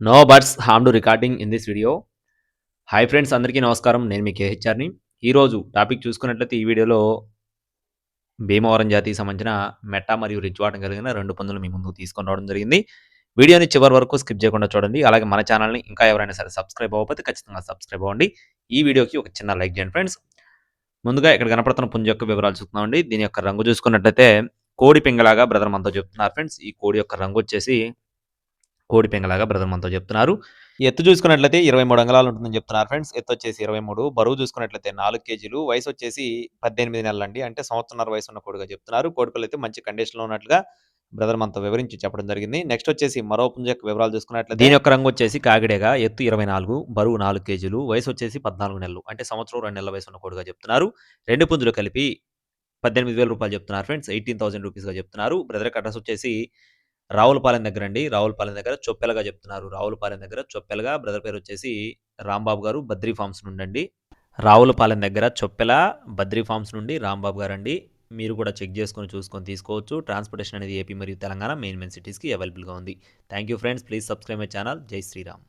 No birds harm to recording in this video hi friends అందరికీ నమస్కారం. నేను మీ కేహెచ్ఆర్ని ఈరోజు టాపిక్ చూసుకున్నట్లయితే ఈ వీడియోలో భీమవరం జాతికి సంబంధించిన మెట్టా మరియు రిచ్వాటం కలిగిన రెండు పందులు మీ ముందుకు తీసుకొని రావడం జరిగింది. వీడియోని చివరి వరకు స్కిప్ చేయకుండా చూడండి. అలాగే మన ఛానల్ని ఇంకా ఎవరైనా సరే సబ్స్క్రైబ్ అవ్వకపోతే ఖచ్చితంగా సబ్స్క్రైబ్ అవ్వండి. ఈ వీడియోకి ఒక చిన్న లైక్ చేయండి ఫ్రెండ్స్ ముందుగా ఇక్కడ కనపడుతున్న పుంజు యొక్క వివరాలు చూస్తున్నామండి. దీని యొక్క రంగు చూసుకున్నట్లయితే కోడి పింగలాగా బ్రదర్ మనతో చెప్తున్నారు ఫ్రెండ్స్ ఈ కోడి యొక్క రంగు వచ్చేసి కోడి పెంగలాగా బ్రదర్ మనతో చెప్తున్నారు. ఎత్తు చూసుకున్నట్లయితే ఇరవై మూడు అంగళాలు ఉంటుందని చెప్తున్నారు ఫ్రెండ్స్. ఎత్తు వచ్చేసి ఇరవై మూడు బరువు చూసుకున్నట్లయితే నాలుగు కేజీలు వయసు వచ్చేసి పద్దెనిమిది నెలలండి. అంటే సంవత్సరంన్నర వయసు ఉన్న కోడిగా చెప్తున్నారు. కోడిపిల్ల అయితే మంచి కండిషన్లో ఉన్నట్లుగా బ్రదర్ మనతో వివరించి చెప్పడం జరిగింది. నెక్స్ట్ వచ్చేసి మరో పుంజ వివరాలు చూసుకున్నట్లయితే దీని యొక్క రంగు వచ్చేసి కాగిడేగా ఎత్తు ఇరవై నాలుగు బరువు నాలుగు కేజీలు వయసు వచ్చేసి పద్నాలుగు నెలలు. అంటే సంవత్సరం రెండు నెలల వయసు ఉన్న కోడిగా చెప్తున్నారు. రెండు పుంజులు కలిపి పద్దెనిమిది వేల రూపాయలు చెప్తున్నారు ఫ్రెండ్స్. ఎయిటీన్ థౌసండ్ రూపీస్గా చెప్తున్నారు. బ్రదర్ అడ్రస్ వచ్చేసి రావులపాలెం దగ్గర అండి రావులపాలెం దగ్గర చొప్పెలగా చెప్తున్నారు. రావులపాలెం దగ్గర చొప్పెలగా బ్రదర్ పేరు వచ్చేసి రాంబాబు గారు బద్రీ ఫార్మ్స్ నుండి అండి రావులపాలెం దగ్గర చొప్పెల బద్రీ ఫార్మ్స్ నుండి రాంబాబు గారు అండి మీరు కూడా చెక్ చేసుకొని చూసుకొని తీసుకోవచ్చు. ట్రాన్స్పోర్టేషన్ అనేది ఏపీ మరియు తెలంగాణ మెయిన్ మెయిన్ సిటీస్కి అవైలబుల్గా ఉంది. Thank you friends. Please subscribe my channel. జై శ్రీరామ్.